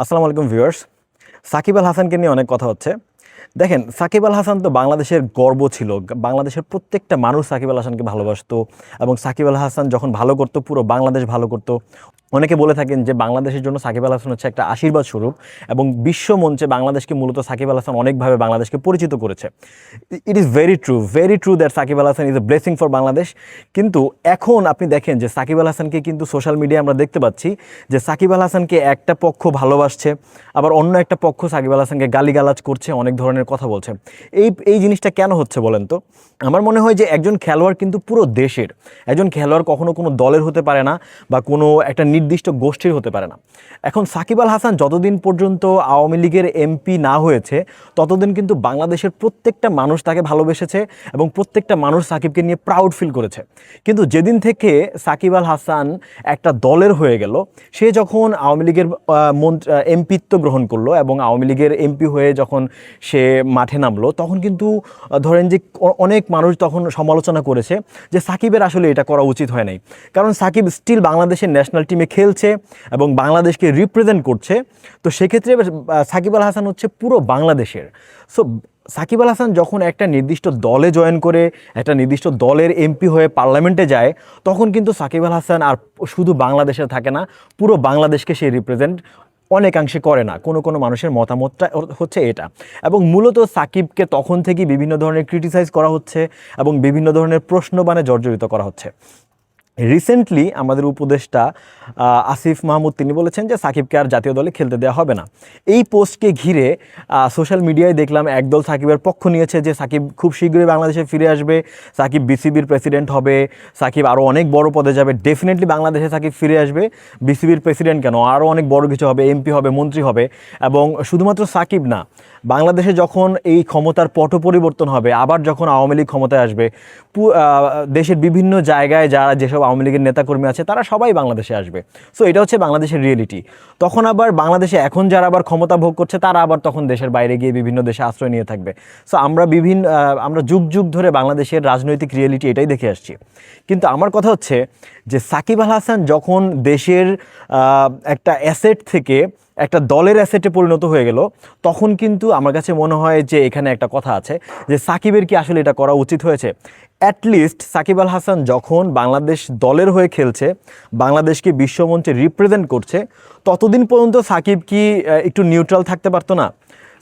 আসসালামু আলাইকুম ভিউয়ার্স। সাকিব আল হাসানকে নিয়ে অনেক কথা হচ্ছে। দেখেন, সাকিব আল হাসান তো বাংলাদেশের গর্ব ছিল। বাংলাদেশের প্রত্যেকটা মানুষ সাকিব আল হাসানকে ভালোবাসতো এবং সাকিব আল হাসান যখন ভালো করতো, পুরো বাংলাদেশ ভালো করতো। অনেকে বলে থাকেন যে বাংলাদেশের জন্য সাকিব আল হাসান হচ্ছে একটা আশীর্বাদ স্বরূপ এবং বিশ্ব মঞ্চে বাংলাদেশকে মূলত সাকিব আল হাসান অনেকভাবে বাংলাদেশকে পরিচিত করেছে। It is very true very true that Shakib Al Hasan is a blessing for Bangladesh. কিন্তু এখন আপনি দেখেন যে সাকিব আল হাসানকে কিন্তু সোশ্যাল মিডিয়ায় আমরা দেখতে পাচ্ছি যে সাকিব আল হাসানকে একটা পক্ষ ভালোবাসছে, আবার অন্য একটা পক্ষ সাকিব আল হাসানকে গালিগালাজ করছে অনেক ধরনের কথা বলছে। এই এই জিনিসটা কেন হচ্ছে বলেন তো? আমার মনে হয় যে একজন খেলোয়াড় কিন্তু পুরো দেশের, একজন খেলোয়াড় কখনো কোনো দলের হতে পারে না বা কোনো একটা নির্দিষ্ট গোষ্ঠীর হতে পারে না। এখন সাকিব আল হাসান যতদিন পর্যন্ত আওয়ামী লীগের এমপি না হয়েছে, ততদিন কিন্তু বাংলাদেশের প্রত্যেকটা মানুষ তাকে ভালোবেসেছে এবং প্রত্যেকটা মানুষ সাকিবকে নিয়ে প্রাউড ফিল করেছে। কিন্তু যেদিন থেকে সাকিব আল হাসান একটা দলের হয়ে গেল, সে যখন আওয়ামী লীগের এমপিত্ব গ্রহণ করল এবং আওয়ামী লীগের এমপি হয়ে যখন সে মাঠে নামলো, তখন কিন্তু ধরেন যে অনেক মানুষ তখন সমালোচনা করেছে যে সাকিবের আসলে এটা করা উচিত হয় নাই। কারণ সাকিব স্টিল বাংলাদেশের ন্যাশনাল টিমে খেলছে এবং বাংলাদেশকে রিপ্রেজেন্ট করছে। তো সেক্ষেত্রে সাকিব আল হাসান হচ্ছে পুরো বাংলাদেশের। সো সাকিব আল হাসান যখন একটা নির্দিষ্ট দলে জয়েন করে, একটা নির্দিষ্ট দলের এমপি হয়ে পার্লামেন্টে যায়, তখন কিন্তু সাকিব আল হাসান আর শুধু বাংলাদেশে থাকে না, পুরো বাংলাদেশকে সে রিপ্রেজেন্ট অনেকাংশে করে না। কোনো কোনো মানুষের মতামতটা হচ্ছে এটা। এবং মূলত সাকিবকে তখন থেকেই বিভিন্ন ধরনের ক্রিটিসাইজ করা হচ্ছে এবং বিভিন্ন ধরনের প্রশ্নবাণে জর্জরিত করা হচ্ছে। রিসেন্টলি আমাদের উপদেষ্টা আসিফ মাহমুদ, তিনি বলেছেন যে সাকিবকে আর জাতীয় দলে খেলতে দেওয়া হবে না। এই পোস্টকে ঘিরে সোশ্যাল মিডিয়ায় দেখলাম একদল সাকিবের পক্ষ নিয়েছে যে সাকিব খুব শীঘ্রই বাংলাদেশে ফিরে আসবে, সাকিব বিসিবির প্রেসিডেন্ট হবে, সাকিব আরও অনেক বড় পদে যাবে ডেফিনেটলি বাংলাদেশে সাকিব ফিরে আসবে, বিসিবির প্রেসিডেন্ট কেন? আরও অনেক বড় কিছু হবে এমপি হবে, মন্ত্রী হবে, এবং শুধুমাত্র সাকিব না, বাংলাদেশে যখন এই ক্ষমতার পট পরিবর্তন হবে, আবার যখন আওয়ামী লীগ ক্ষমতায় আসবে দেশের বিভিন্ন জায়গায় যারা যেসব আওয়ামী লীগের নেতাকর্মী আছে, তারা সবাই বাংলাদেশে আসবে। সো এটা হচ্ছে বাংলাদেশের রিয়েলিটি তখন আবার বাংলাদেশে এখন যারা আবার ক্ষমতা ভোগ করছে, তারা আবার তখন দেশের বাইরে গিয়ে বিভিন্ন দেশে আশ্রয় নিয়ে থাকবে। সো আমরা বিভিন্ন আমরা যুগ যুগ ধরে বাংলাদেশের রাজনৈতিক রিয়েলিটি এটাই দেখে আসছি। কিন্তু আমার কথা হচ্ছে যে, সাকিব আল হাসান যখন দেশের একটা অ্যাসেট থেকে একটা দলের অ্যাসেটে পরিণত হয়ে গেল, তখন কিন্তু আমার কাছে মনে হয় যে এখানে একটা কথা আছে যে সাকিবের কি আসলে এটা করা উচিত হয়েছে। অ্যাটলিস্ট সাকিব আল হাসান যখন বাংলাদেশ দলের হয়ে খেলছে, বাংলাদেশকে বিশ্বমঞ্চে রিপ্রেজেন্ট করছে, ততদিন পর্যন্ত সাকিব কি একটু নিউট্রাল থাকতে পারতো না?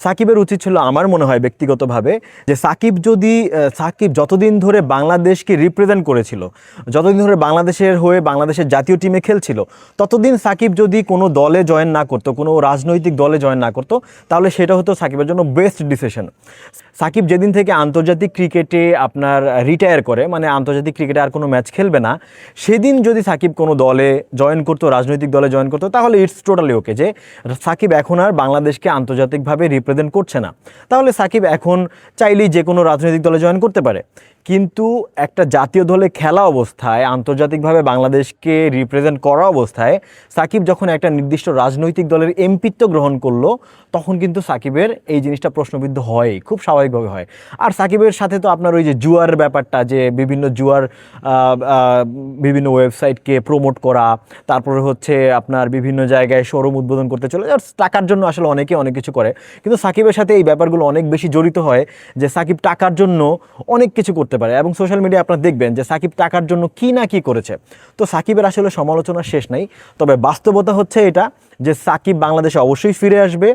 সাকিবের উচিত ছিল আমার মনে হয় ব্যক্তিগতভাবে যে সাকিব যদি সাকিব যতদিন ধরে বাংলাদেশকে রিপ্রেজেন্ট করেছিল, যতদিন ধরে বাংলাদেশের হয়ে বাংলাদেশের জাতীয় টিমে খেলছিল, ততদিন সাকিব যদি কোনো দলে জয়েন না করতো, কোনো রাজনৈতিক দলে জয়েন না করতো, তাহলে সেটা হতো সাকিবের জন্য বেস্ট ডিসিশন সাকিব যেদিন থেকে আন্তর্জাতিক ক্রিকেটে আপনার রিটায়ার করে মানে আন্তর্জাতিক ক্রিকেটে আর কোনো ম্যাচ খেলবে না, সেদিন যদি সাকিব কোনো দলে জয়েন করতো, রাজনৈতিক দলে জয়েন করতো, তাহলে ইটস টোটালি ওকে যে সাকিব এখন আর বাংলাদেশকে আন্তর্জাতিকভাবে রিপ্রেজেন্ট করছে না। তাহলে সাকিব এখন চাইলেই যে কোনো রাজনৈতিক দলে জয়েন করতে পারে। কিন্তু একটা জাতীয় দলে খেলা অবস্থায়, আন্তর্জাতিকভাবে বাংলাদেশকে রিপ্রেজেন্ট করা অবস্থায়, সাকিব যখন একটা নির্দিষ্ট রাজনৈতিক দলের এমপিত্ব গ্রহণ করল, তখন কিন্তু সাকিবের এই জিনিসটা প্রশ্নবিদ্ধ হয় খুব স্বাভাবিকভাবে হয়। আর সাকিবের সাথে তো আপনার ওই যে জুয়ার ব্যাপারটা, যে বিভিন্ন জুয়ার বিভিন্ন ওয়েবসাইটকে প্রমোট করা, তারপরে হচ্ছে আপনার বিভিন্ন জায়গায় শোরুম উদ্বোধন করতে চলে যার টাকার জন্য আসলে অনেকে অনেক কিছু করে। কিন্তু সাকিবের সাথে এই ব্যাপারগুলো অনেক বেশি জড়িত হয়, যে সাকিব টাকার জন্য অনেক কিছু করতে পারে এবং সোশ্যাল মিডিয়া আপনার দেখবেন যে সাকিব টাকার জন্য কি না কি করেছে। তো সাকিবের আসলে সমালোচনা শেষ নাই। তবে বাস্তবতা হচ্ছে এটা যে সাকিব বাংলাদেশে অবশ্যই ফিরে আসবে।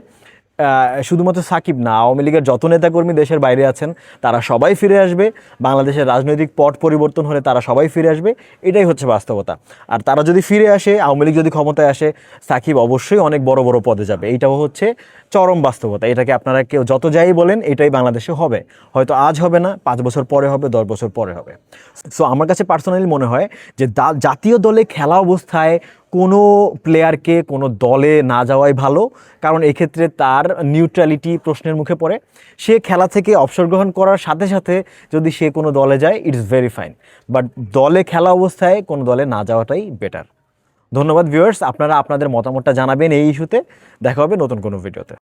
শুধুমাত্র সাকিব না, আওয়ামী লীগের যত নেতাকর্মী দেশের বাইরে আছেন, তারা সবাই ফিরে আসবে। বাংলাদেশের রাজনৈতিক পট পরিবর্তন হলে তারা সবাই ফিরে আসবে। এটাই হচ্ছে বাস্তবতা। আর তারা যদি ফিরে আসে, আওয়ামী লীগ যদি ক্ষমতায় আসে, সাকিব অবশ্যই অনেক বড় বড় পদে যাবে। এইটাও হচ্ছে চরম বাস্তবতা। এটাকে আপনারা কেউ যত যাই বলেন, এটাই বাংলাদেশে হবে। হয়তো আজ হবে না, পাঁচ বছর পরে হবে, দশ বছর পরে হবে। সো আমার কাছে পার্সোনালি মনে হয় যে জাতীয় দলে খেলা অবস্থায় কোনো প্লেয়ারকে কোনো দলে না যাওয়াই ভালো, কারণ এক্ষেত্রে তার নিউট্রালিটি প্রশ্নের মুখে পড়ে। সে খেলা থেকে অবসর গ্রহণ করার সাথে সাথে যদি সে কোনো দলে যায় ইটস ভেরি ফাইন বাট দলে খেলা অবস্থায় কোনো দলে না যাওয়াটাই বেটার ধন্যবাদ ভিউয়ার্স আপনারা আপনাদের মতামতটা জানাবেন এই ইস্যুতে। দেখা হবে নতুন কোনো ভিডিওতে